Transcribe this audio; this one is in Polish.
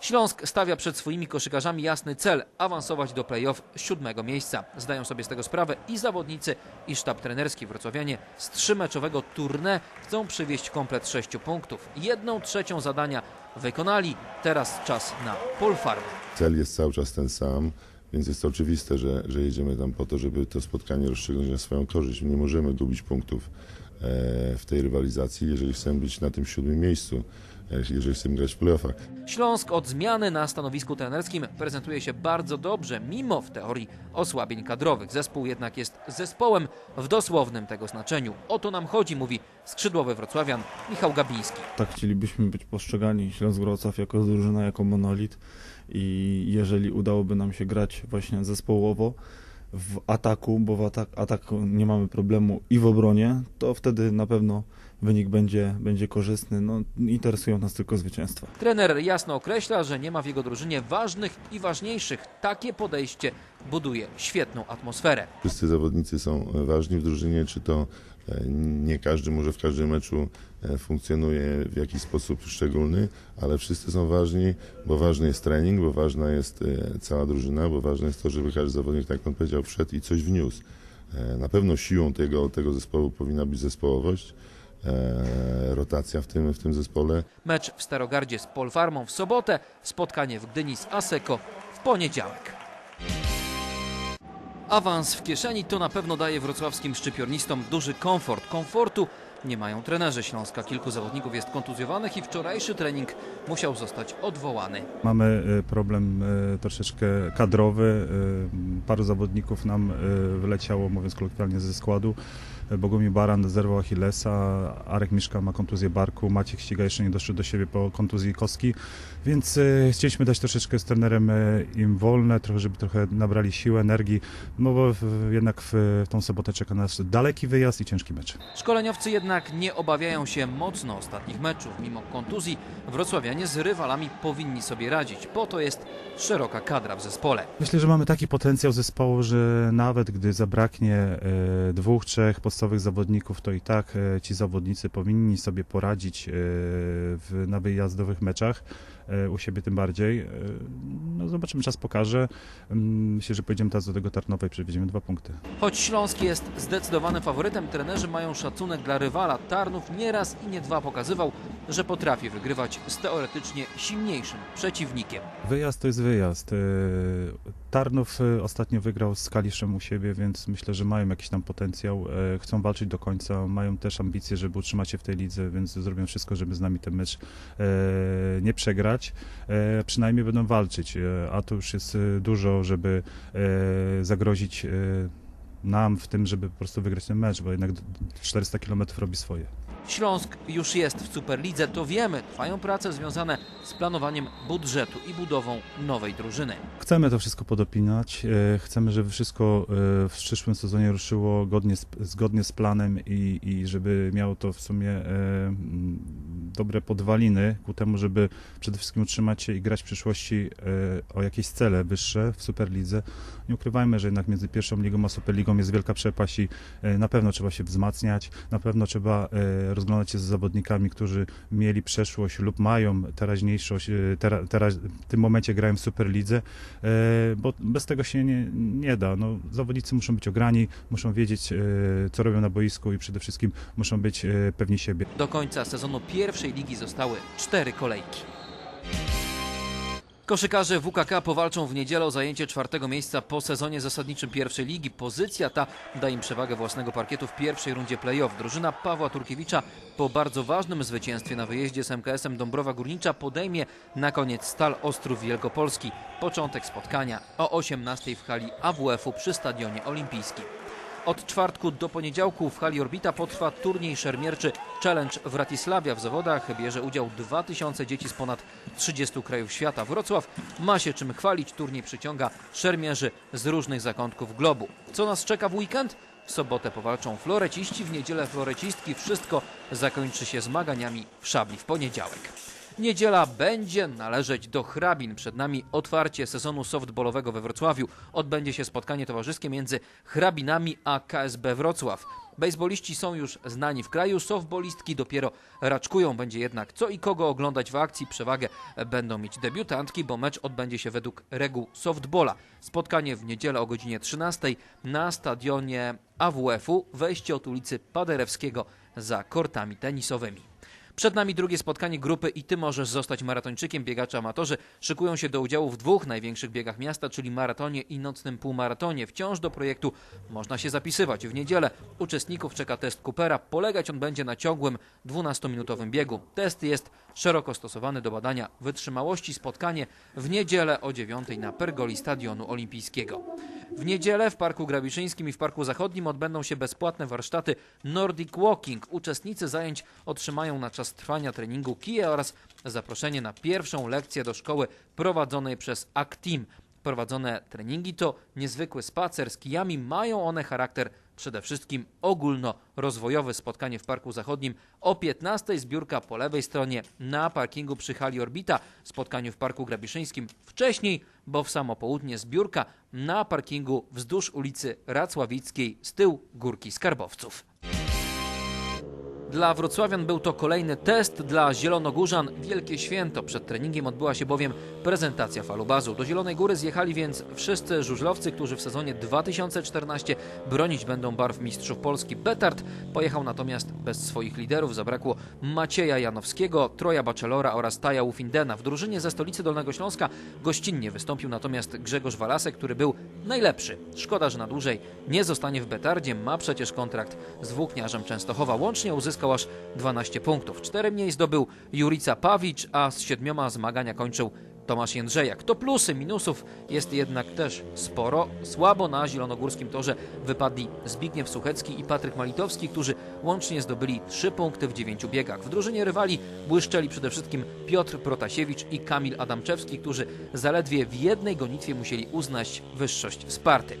Śląsk stawia przed swoimi koszykarzami jasny cel awansować do play-off siódmego miejsca. Zdają sobie z tego sprawę i zawodnicy, i sztab trenerski wrocławianie z trzymeczowego tournée chcą przywieźć komplet sześciu punktów. Jedną trzecią zadania wykonali. Teraz czas na Polfarm. Cel jest cały czas ten sam, więc jest to oczywiste, że, że jedziemy tam po to, żeby to spotkanie rozstrzygnąć na swoją korzyść. Nie możemy gubić punktów w tej rywalizacji, jeżeli chcemy być na tym siódmym miejscu, e, jeżeli chcemy grać w playoffach. Śląsk od zmiany na stanowisku trenerskim prezentuje się bardzo dobrze, mimo w teorii osłabień kadrowych. Zespół jednak jest zespołem w dosłownym tego znaczeniu. O to nam chodzi, mówi skrzydłowy wrocławian Michał Gabiński. Tak chcielibyśmy być postrzegani Śląsk Wrocław jako drużyna, jako monolit i jeżeli udałoby nam się grać właśnie zespołowo w ataku, bo w atak, ataku nie mamy problemu i w obronie, to wtedy na pewno wynik będzie, będzie korzystny. No, interesują nas tylko zwycięstwa. Trener jasno określa, że nie ma w jego drużynie ważnych i ważniejszych. Takie podejście buduje świetną atmosferę. Wszyscy zawodnicy są ważni w drużynie, czy to nie każdy może w każdym meczu e, funkcjonuje w jakiś sposób szczególny, ale wszyscy są ważni, bo ważny jest trening, bo ważna jest e, cała drużyna, bo ważne jest to, żeby każdy zawodnik, tak jak pan powiedział, wszedł i coś wniósł. E, Na pewno siłą tego, tego zespołu powinna być zespołowość, e, rotacja w tym, w tym zespole. Mecz w Starogardzie z Polfarmą w sobotę, spotkanie w Gdyni z Aseko w poniedziałek. Awans w kieszeni to na pewno daje wrocławskim szczypiornistom duży komfort. Komfortu nie mają trenerzy Śląska. Kilku zawodników jest kontuzjowanych i wczorajszy trening musiał zostać odwołany. Mamy y, problem y, troszeczkę kadrowy. y, Paru zawodników nam wyleciało, mówiąc kolokwialnie, ze składu. Bogumił Baran zerwał Achillesa, Arek Miszka ma kontuzję barku, Maciek Ściga jeszcze nie doszedł do siebie po kontuzji kostki, więc chcieliśmy dać troszeczkę z trenerem im wolne, trochę, żeby trochę nabrali siły, energii, no bo jednak w, w tą sobotę czeka nas daleki wyjazd i ciężki mecz. Szkoleniowcy jednak nie obawiają się mocno ostatnich meczów. Mimo kontuzji wrocławianie z rywalami powinni sobie radzić. Po to jest szeroka kadra w zespole. Myślę, że mamy taki potencjał zespołu, że nawet gdy zabraknie e, dwóch, trzech podstawowych zawodników, to i tak e, ci zawodnicy powinni sobie poradzić e, na wyjazdowych meczach, u siebie tym bardziej. E, no zobaczymy, czas pokaże. Mm, Myślę, że pojedziemy teraz do tego Tarnowa i przywieziemy dwa punkty. Choć Śląsk jest zdecydowanym faworytem, trenerzy mają szacunek dla rywala. Tarnów nie raz i nie dwa pokazywał, że potrafi wygrywać z teoretycznie silniejszym przeciwnikiem. Wyjazd to jest wyjazd. Tarnów e, ostatnio wygrał z Kaliszem u siebie, więc myślę, że mają jakiś tam potencjał. E, Chcą walczyć do końca, mają też ambicje, żeby utrzymać się w tej lidze, więc zrobią wszystko, żeby z nami ten mecz e, nie przegrać. E, Przynajmniej będą walczyć, a to już jest dużo, żeby zagrozić nam w tym, żeby po prostu wygrać ten mecz, bo jednak d- 400 km robi swoje. Śląsk już jest w Superlidze, to wiemy. Trwają prace związane z planowaniem budżetu i budową nowej drużyny. Chcemy to wszystko podopinać. e, Chcemy, żeby wszystko e, w przyszłym sezonie ruszyło godnie zgodnie z planem i, i żeby miało to w sumie e, dobre podwaliny ku temu, żeby przede wszystkim utrzymać się i grać w przyszłości e, o jakieś cele wyższe w Superlidze. Nie ukrywajmy, że jednak między pierwszą ligą a Superligą jest wielka przepaść i e, na pewno trzeba się wzmacniać, na pewno trzeba e, rozglądać się z zawodnikami, którzy mieli przeszłość lub mają teraźniejszość, tera, teraz, w tym momencie grają w Superlidze, bo bez tego się nie, nie da. No, zawodnicy muszą być ograni, muszą wiedzieć, co robią na boisku i przede wszystkim muszą być pewni siebie. Do końca sezonu pierwszej ligi zostały cztery kolejki. Koszykarze WKK powalczą w niedzielę o zajęcie czwartego miejsca po sezonie zasadniczym pierwszej ligi. Pozycja ta da im przewagę własnego parkietu w pierwszej rundzie play-off. Drużyna Pawła Turkiewicza po bardzo ważnym zwycięstwie na wyjeździe z MKS-em Dąbrowa Górnicza podejmie na koniec Stal Ostrów Wielkopolski. Początek spotkania o 18 w hali AWF-u przy Stadionie Olimpijskim. Od czwartku do poniedziałku w hali Orbita potrwa turniej szermierczy Challenge w Ratisławia. W zawodach bierze udział 2000 dzieci z ponad 30 krajów świata. Wrocław ma się czym chwalić. Turniej przyciąga szermierzy z różnych zakątków globu. Co nas czeka w weekend? W sobotę powalczą floreciści, w niedzielę florecistki. Wszystko zakończy się zmaganiami w szabli w poniedziałek. Niedziela będzie należeć do hrabin. Przed nami otwarcie sezonu softballowego we Wrocławiu. Odbędzie się spotkanie towarzyskie między hrabinami a KSB Wrocław. Bejsboliści są już znani w kraju, softballistki dopiero raczkują. Będzie jednak co i kogo oglądać w akcji. Przewagę będą mieć debiutantki, bo mecz odbędzie się według reguł softballa. Spotkanie w niedzielę o godzinie 13 na stadionie AWF-u. Wejście od ulicy Paderewskiego za kortami tenisowymi. Przed nami drugie spotkanie grupy i ty możesz zostać maratończykiem. Biegacze amatorzy szykują się do udziału w dwóch największych biegach miasta, czyli maratonie i nocnym półmaratonie. Wciąż do projektu można się zapisywać. W niedzielę uczestników czeka test Coopera. Polegać on będzie na ciągłym 12-minutowym biegu. Test jest szeroko stosowany do badania wytrzymałości. Spotkanie w niedzielę o 9 na pergoli Stadionu Olimpijskiego. W niedzielę w Parku Grabiszyńskim i w Parku Zachodnim odbędą się bezpłatne warsztaty Nordic Walking. Uczestnicy zajęć otrzymają na czas trwania treningu kije oraz zaproszenie na pierwszą lekcję do szkoły prowadzonej przez Actim. Prowadzone treningi to niezwykły spacer z kijami. Mają one charakter przede wszystkim ogólnorozwojowy. Spotkanie w Parku Zachodnim o 15 zbiórka po lewej stronie na parkingu przy hali Orbita. Spotkanie w Parku Grabiszyńskim wcześniej, bo w samo południe zbiórka na parkingu wzdłuż ulicy Racławickiej z tyłu Górki Skarbowców. Dla wrocławian był to kolejny test, dla zielonogórzan wielkie święto. Przed treningiem odbyła się bowiem prezentacja falubazu. Do Zielonej Góry zjechali więc wszyscy żużlowcy, którzy w sezonie 2014 bronić będą barw mistrzów Polski. Betard pojechał natomiast bez swoich liderów. Zabrakło Macieja Janowskiego, Troja Baczelora oraz Taja Ufindena. W drużynie ze stolicy Dolnego Śląska gościnnie wystąpił natomiast Grzegorz Walasek, który był najlepszy. Szkoda, że na dłużej nie zostanie w Betardzie. Ma przecież kontrakt z włókniarzem Częstochowa. Łącznie uzyskał aż 12 punktów. Cztery mniej zdobył Jurica Pawicz, a z siedmioma zmagania kończył Tomasz Jędrzejak. To plusy, minusów jest jednak też sporo. Słabo na zielonogórskim torze wypadli Zbigniew Suchecki i Patryk Malitowski, którzy łącznie zdobyli 3 punkty w 9 biegach. W drużynie rywali błyszczeli przede wszystkim Piotr Protasiewicz i Kamil Adamczewski, którzy zaledwie w jednej gonitwie musieli uznać wyższość Sparty.